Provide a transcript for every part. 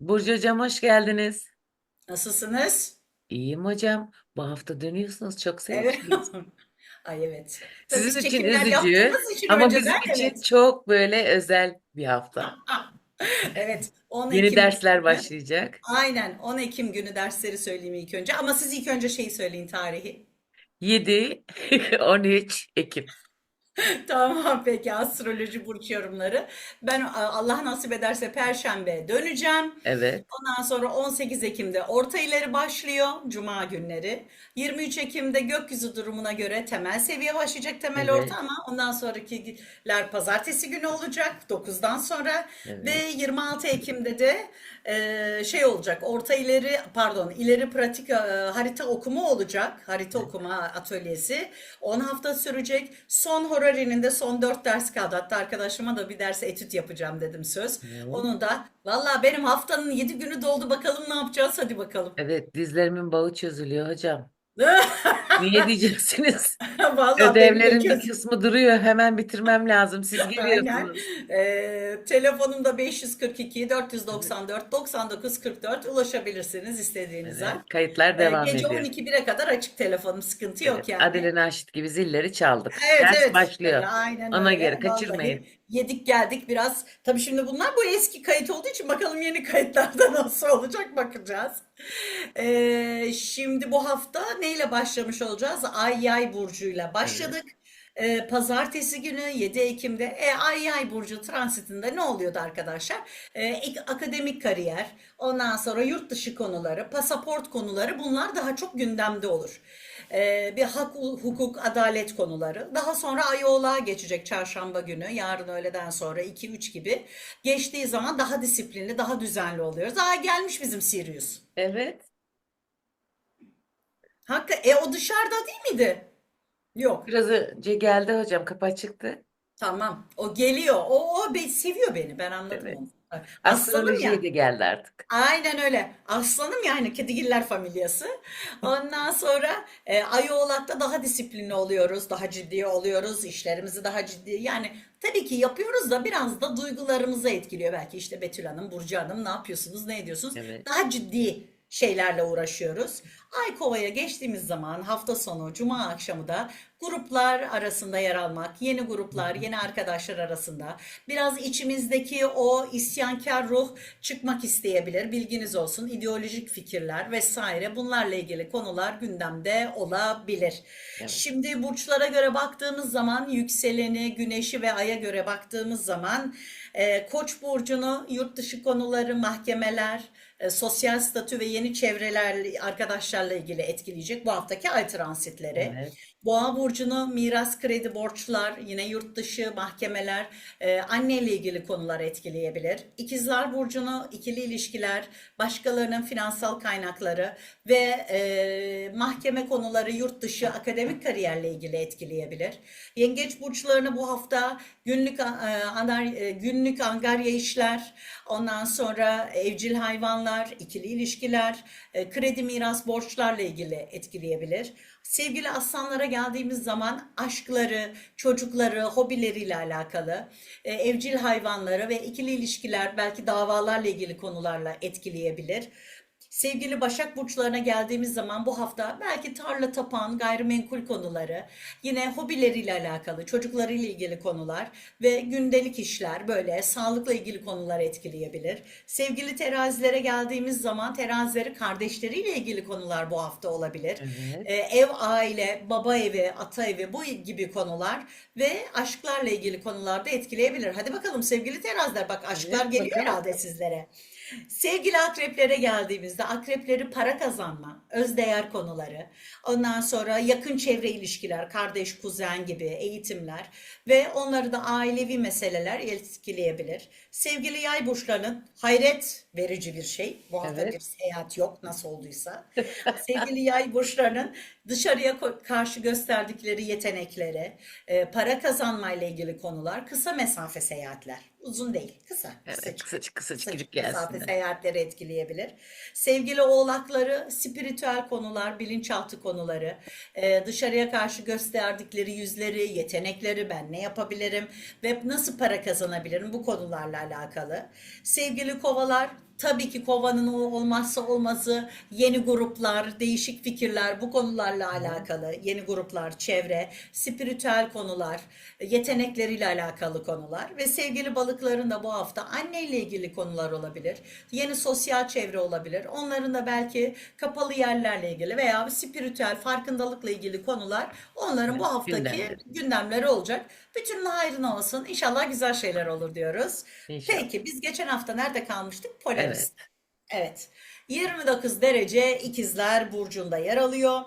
Burcu hocam hoş geldiniz. Nasılsınız? İyiyim hocam. Bu hafta dönüyorsunuz. Çok Evet. sevinçliyiz. Ay evet. Tabii Sizin için çekimler üzücü yaptığımız için ama bizim önceden için evet. çok böyle özel bir hafta. Evet. 10 Yeni Ekim dersler günü. başlayacak. Aynen 10 Ekim günü dersleri söyleyeyim ilk önce. Ama siz ilk önce şeyi söyleyin tarihi. 7, 13 Ekim. Tamam peki astroloji burç yorumları. Ben Allah nasip ederse Perşembe döneceğim. Evet, Ondan sonra 18 Ekim'de orta ileri başlıyor. Cuma günleri. 23 Ekim'de gökyüzü durumuna göre temel seviye başlayacak temel evet, orta ama ondan sonrakiler pazartesi günü olacak 9'dan sonra ve evet. 26 Ekim'de de e, şey olacak orta ileri pardon ileri pratik e, harita okuma olacak. Harita okuma atölyesi 10 hafta sürecek. Son Horari'nin de son 4 ders kaldı. Hatta arkadaşıma da bir ders etüt yapacağım dedim söz. Evet, Onun da valla benim haftanın 7 günü doldu bakalım ne yapacağız hadi bakalım. Evet, dizlerimin bağı çözülüyor hocam. Niye diyeceksiniz? Valla benim de Ödevlerin bir kısmı duruyor. Hemen bitirmem lazım. Siz geliyorsunuz. Ee, telefonumda 542 494 99 44 ulaşabilirsiniz istediğiniz Evet, kayıtlar Ee, devam gece ediyor. 12 1'e kadar açık telefonum sıkıntı Evet, yok yani. Adile Naşit gibi zilleri çaldık. Evet Ders evet başlıyor. Ee, aynen Ona göre öyle kaçırmayın. vallahi yedik geldik biraz tabii şimdi bunlar bu eski kayıt olduğu için bakalım yeni kayıtlarda nasıl olacak bakacağız. Ee, şimdi bu hafta neyle başlamış olacağız? Ay Yay burcuyla Evet, Ee, pazartesi günü 7 Ekim'de e, Ay Yay burcu transitinde ne oluyordu arkadaşlar? Ek- akademik kariyer, ondan sonra yurt dışı konuları, pasaport konuları bunlar daha çok gündemde olur. Ee, bir hak, hukuk, adalet konuları. Daha sonra Ay Oğlağa geçecek çarşamba günü, yarın öğleden sonra 2-3 gibi. Geçtiği zaman daha disiplinli, daha düzenli oluyoruz. Ay gelmiş bizim Sirius. evet. Hakkı, e o dışarıda değil miydi? Yok. Biraz önce geldi hocam. Kapı açıktı. Tamam. O geliyor. O, o be- seviyor beni. Ben anladım Evet. onu. Aslanım Astrolojiye ya. de geldi artık. Aynen öyle. Aslanım yani kedigiller familyası. Ondan sonra e, Ay Oğlak'ta daha disiplinli oluyoruz, daha ciddi oluyoruz, işlerimizi daha ciddi. Yani tabii ki yapıyoruz da biraz da duygularımızı etkiliyor. Belki işte Betül Hanım, Burcu Hanım ne yapıyorsunuz, ne ediyorsunuz? Evet. Daha ciddi şeylerle uğraşıyoruz. Ay Kova'ya geçtiğimiz zaman hafta sonu, cuma akşamı da gruplar arasında yer almak, yeni gruplar, yeni arkadaşlar arasında biraz içimizdeki o isyankar ruh çıkmak isteyebilir. Bilginiz olsun. İdeolojik fikirler vesaire bunlarla ilgili konular gündemde olabilir. Evet. Şimdi burçlara göre baktığımız zaman yükseleni, güneşi ve aya göre baktığımız zaman e, Koç burcunu yurt dışı konuları, mahkemeler, e, sosyal statü ve yeni çevreler arkadaşlarla ilgili etkileyecek bu haftaki ay transitleri. Evet. Boğa burcunu miras, kredi, borçlar, yine yurt dışı mahkemeler, e, anneyle ilgili konular etkileyebilir. İkizler burcunu ikili ilişkiler, başkalarının finansal kaynakları ve e, mahkeme konuları, yurt dışı akademik kariyerle ilgili etkileyebilir. Yengeç burçlarını bu hafta günlük e, anar- e, günlük angarya işler, ondan sonra evcil hayvanlar, ikili ilişkiler, e, kredi, miras, borçlarla ilgili etkileyebilir. Sevgili aslanlara geldiğimiz zaman aşkları, çocukları, hobileriyle alakalı, e, evcil hayvanları ve ikili ilişkiler belki davalarla ilgili konularla etkileyebilir. Sevgili Başak Burçlarına geldiğimiz zaman bu hafta belki tarla tapan, gayrimenkul konuları, yine hobileriyle alakalı, çocuklarıyla ilgili konular ve gündelik işler böyle sağlıkla ilgili konular etkileyebilir. Sevgili terazilere geldiğimiz zaman terazileri kardeşleriyle ilgili konular bu hafta olabilir. Evet. Ee, ev, aile, baba evi, ata evi bu gibi konular ve aşklarla ilgili konularda etkileyebilir. Hadi bakalım sevgili teraziler bak aşklar Evet, geliyor bakalım. herhalde sizlere. Sevgili akreplere geldiğimizde akrepleri para kazanma, özdeğer konuları, ondan sonra yakın çevre ilişkiler, kardeş, kuzen gibi eğitimler ve onları da ailevi meseleler etkileyebilir. Sevgili yay burçlarının hayret verici bir şey. Bu hafta bir seyahat yok nasıl olduysa. Sevgili yay burçlarının dışarıya karşı gösterdikleri yetenekleri, e, para kazanmayla ilgili konular, kısa mesafe seyahatler. Uzun değil, kısa, Evet. kısacık. Kısacık kısacık Kısacık gelsinler. seyahatleri etkileyebilir. Sevgili oğlakları, spiritüel konular, bilinçaltı konuları, e, dışarıya karşı gösterdikleri yüzleri, yetenekleri, ben ne yapabilirim ve nasıl para kazanabilirim bu konularla alakalı. Sevgili kovalar, Tabii ki kovanın olmazsa olmazı yeni gruplar, değişik fikirler bu konularla alakalı. Yeni gruplar, çevre, spiritüel konular, yetenekleriyle alakalı konular ve sevgili balıkların da bu hafta anneyle ilgili konular olabilir. Yeni sosyal çevre olabilir. Onların da belki kapalı yerlerle ilgili veya spiritüel farkındalıkla ilgili konular onların bu haftaki gündemleri. gündemleri olacak. Bütünün hayrına olsun. İnşallah güzel şeyler olur diyoruz. İnşallah. Peki biz geçen hafta nerede kalmıştık? Polaris. Evet. Evet. 29 derece ikizler burcunda yer alıyor.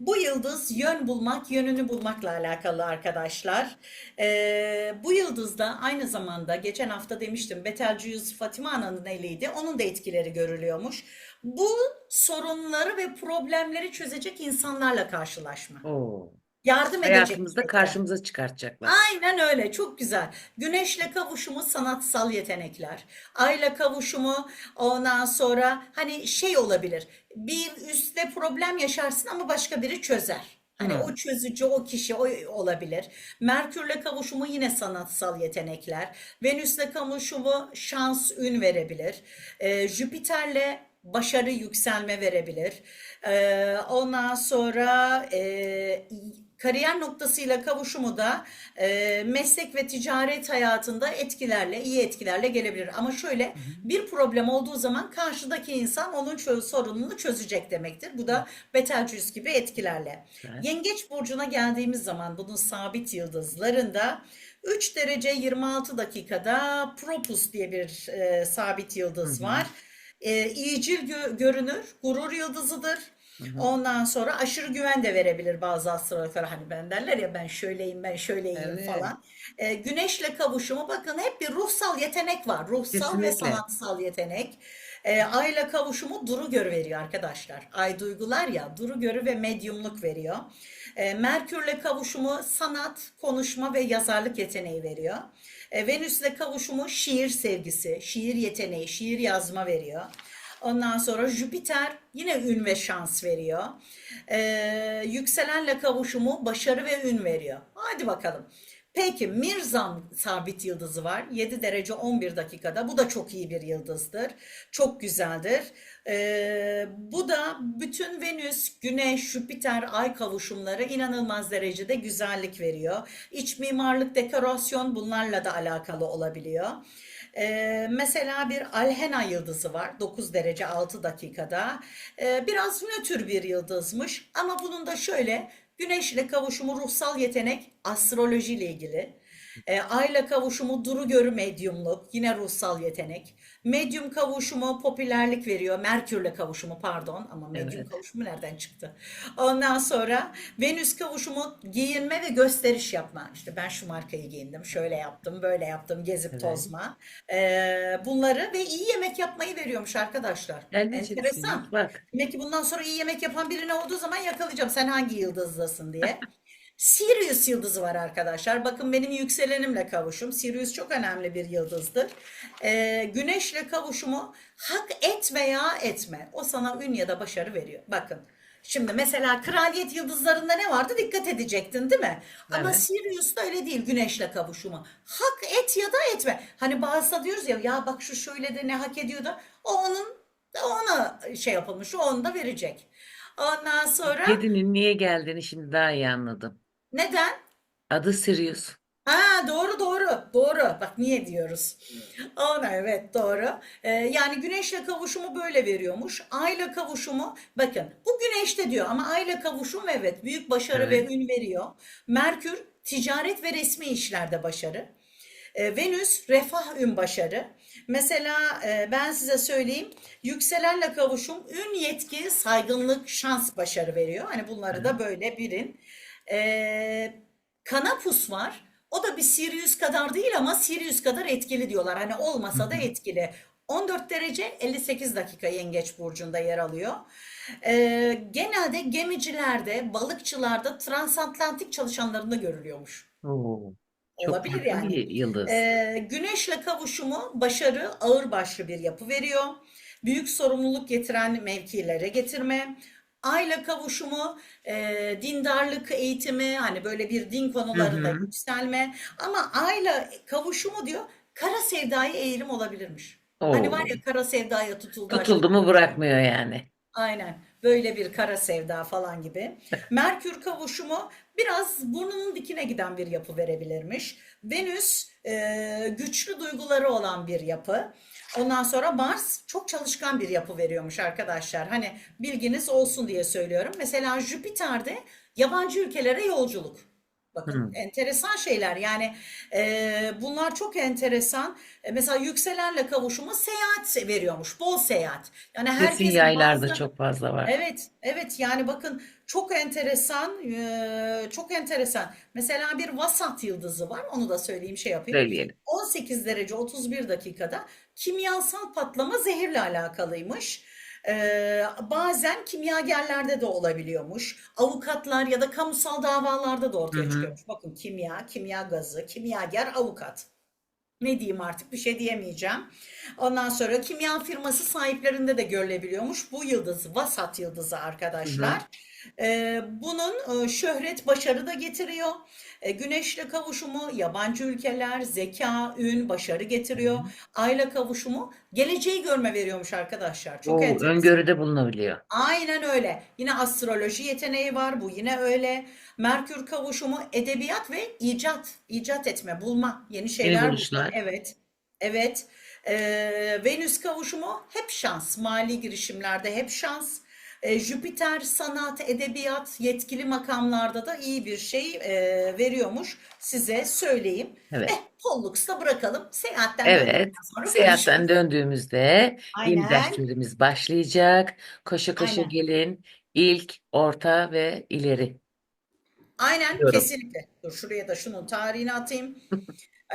Bu yıldız yön bulmak, yönünü bulmakla alakalı arkadaşlar. Ee, bu yıldızda aynı zamanda geçen hafta demiştim Betelgeuse Fatima Ana'nın eliydi. Onun da etkileri görülüyormuş. Bu sorunları ve problemleri çözecek insanlarla karşılaşma. Oo. Yardım edecek Hayatımızda karşımıza çıkartacaklar. Aynen öyle. Çok güzel. Güneşle kavuşumu sanatsal yetenekler. Ayla kavuşumu ondan sonra hani şey olabilir. Bir üstle problem yaşarsın ama başka biri çözer. Hani Hı. o çözücü o kişi o olabilir. Merkürle kavuşumu yine sanatsal yetenekler. Venüsle kavuşumu şans, ün verebilir. Ee, Jüpiterle başarı, yükselme verebilir. Ee, ondan sonra e, kariyer noktasıyla kavuşumu da e, meslek ve ticaret hayatında etkilerle, iyi etkilerle gelebilir. Ama şöyle bir problem olduğu zaman karşıdaki insan onun çö- sorununu çözecek demektir. Bu da Betelgeuse gibi etkilerle. Güzel. Yengeç burcuna geldiğimiz zaman bunun sabit yıldızlarında 3 derece 26 dakikada Propus diye bir e, sabit yıldız var. E, iyicil gö- görünür, gurur yıldızıdır. Hı hı. Ondan sonra aşırı güven de verebilir bazı astrologlar. Hani ben derler ya ben şöyleyim, ben şöyleyim Evet. falan. E, güneşle kavuşumu bakın hep bir ruhsal yetenek var. Ruhsal ve Kesinlikle. sanatsal yetenek. E, ayla kavuşumu duru görü veriyor arkadaşlar. Ay duygular ya duru görü ve medyumluk veriyor. E, Merkürle kavuşumu sanat, konuşma ve yazarlık yeteneği veriyor. E, Venüsle kavuşumu şiir sevgisi, şiir yeteneği, şiir yazma veriyor. Ondan sonra Jüpiter yine ün ve şans veriyor. Ee, yükselenle kavuşumu başarı ve ün veriyor. Hadi bakalım. Peki Mirzam sabit yıldızı var. 7 derece 11 dakikada. Bu da çok iyi bir yıldızdır. Çok güzeldir. Ee, bu da bütün Venüs, Güneş, Jüpiter, Ay kavuşumları inanılmaz derecede güzellik veriyor. İç mimarlık, dekorasyon bunlarla da alakalı olabiliyor. Ee, mesela bir Alhena yıldızı var 9 derece 6 dakikada. Ee, biraz nötr bir yıldızmış ama bunun da şöyle Güneşle kavuşumu ruhsal yetenek astroloji ile ilgili. Ee, Ayla kavuşumu duru görü medyumluk yine ruhsal yetenek. Medyum kavuşumu popülerlik veriyor. Merkürle kavuşumu pardon ama medyum Evet. kavuşumu nereden çıktı? Ondan sonra Venüs kavuşumu giyinme ve gösteriş yapma. İşte ben şu markayı giyindim, şöyle yaptım, böyle yaptım, gezip Evet. tozma. Ee, bunları ve iyi yemek yapmayı veriyormuş arkadaşlar. Enteresan. Bak. Demek ki bundan sonra iyi yemek yapan birine olduğu zaman yakalayacağım. Sen hangi yıldızdasın diye. Sirius yıldızı var arkadaşlar. Bakın benim yükselenimle kavuşum. Sirius çok önemli bir yıldızdır. Ee, güneşle kavuşumu hak et veya etme. O sana ün ya da başarı veriyor. Bakın. Şimdi mesela kraliyet yıldızlarında ne vardı? Dikkat edecektin değil mi? Ama Evet. Sirius'ta öyle değil güneşle kavuşumu. Hak et ya da etme. Hani bazıda diyoruz ya ya bak şu şöyle de ne hak ediyor da o onun ona şey yapılmış. O onu da verecek. Ondan sonra Kedinin niye geldiğini şimdi daha iyi anladım. Neden? Adı Sirius. Ha doğru doğru doğru. Bak niye diyoruz. Ona evet doğru. Ee, yani güneşle kavuşumu böyle veriyormuş. Ayla kavuşumu bakın bu güneşte diyor ama ayla kavuşum evet büyük başarı ve Evet. ün veriyor. Merkür ticaret ve resmi işlerde başarı. Ee, Venüs refah ün başarı. Mesela e, ben size söyleyeyim yükselenle kavuşum ün yetki saygınlık şans başarı veriyor. Hani bunları da böyle birin. Ee, Kanapus var. O da bir Sirius kadar değil ama Sirius kadar etkili diyorlar. Hani olmasa da etkili. 14 derece 58 dakika Yengeç burcunda yer alıyor. Ee, genelde gemicilerde, balıkçılarda transatlantik çalışanlarında görülüyormuş. Oo, çok Olabilir yani. bir yıldız. Ee, güneşle kavuşumu başarı, ağırbaşlı bir yapı veriyor. Büyük sorumluluk getiren mevkilere getirme. Ayla kavuşumu e, dindarlık eğitimi hani böyle bir din Hı konularında hı. yükselme. Ama ayla kavuşumu diyor kara sevdaya eğilim olabilirmiş. Hani var ya kara sevdaya tutuldu aşk Tutuldu mu bırakmıyor yani. Aynen. Böyle bir kara sevda falan gibi. Merkür kavuşumu biraz burnunun dikine giden bir yapı verebilirmiş. Venüs e, güçlü duyguları olan bir yapı. Ondan sonra Mars çok çalışkan bir yapı veriyormuş arkadaşlar. Hani bilginiz olsun diye söylüyorum. Mesela Jüpiter'de yabancı ülkelere yolculuk. Bakın Hı. enteresan şeyler yani e, bunlar çok enteresan. E, mesela yükselenle kavuşumu seyahat veriyormuş. Bol seyahat. Yani Kesin herkesin yaylarda bazı çok fazla var. Evet, evet yani bakın çok enteresan, eee, çok enteresan. Mesela bir vasat yıldızı var, onu da söyleyeyim şey yapayım. Söyleyelim. 18 derece 31 dakikada kimyasal patlama zehirle alakalıymış. Eee, bazen kimyagerlerde de olabiliyormuş. Avukatlar ya da kamusal davalarda da ortaya hı. çıkıyormuş. Bakın kimya, kimya gazı, kimyager, avukat. Ne diyeyim artık bir şey diyemeyeceğim. Ondan sonra kimya firması sahiplerinde de görülebiliyormuş. Bu yıldız vasat yıldızı arkadaşlar. Ee, bunun şöhret başarı da getiriyor. Güneşle kavuşumu yabancı ülkeler, zeka, ün, başarı getiriyor. Ayla kavuşumu geleceği görme veriyormuş arkadaşlar. Çok Oo, enteresan. öngörüde bulunabiliyor. Aynen öyle. Yine astroloji yeteneği var. Bu yine öyle. Merkür kavuşumu edebiyat ve icat. İcat etme, bulma. Yeni Yeni şeyler bulma. buluşlar. Evet. Evet. Ee, Venüs kavuşumu hep şans. Mali girişimlerde hep şans. Ee, Jüpiter sanat, edebiyat, yetkili makamlarda da iyi bir şey e, veriyormuş. Size söyleyeyim. Evet. Eh, Pollux'ta bırakalım. Seyahatten Evet. sonra Seyahatten konuşuruz. döndüğümüzde yeni Aynen. derslerimiz başlayacak. Koşu koşu Aynen. gelin. İlk, orta ve ileri Aynen diyorum. kesinlikle. Dur şuraya da şunun tarihini atayım.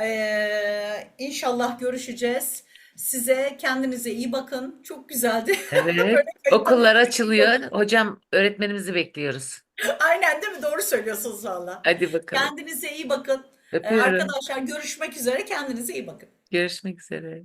Ee, inşallah görüşeceğiz. Size kendinize iyi bakın. Çok güzeldi. Evet. Okullar açılıyor. Hocam öğretmenimizi bekliyoruz. Aynen değil mi? Doğru söylüyorsunuz valla. Hadi bakalım. Kendinize iyi bakın. Ee, Öpüyorum. arkadaşlar görüşmek üzere. Kendinize iyi bakın. Görüşmek üzere.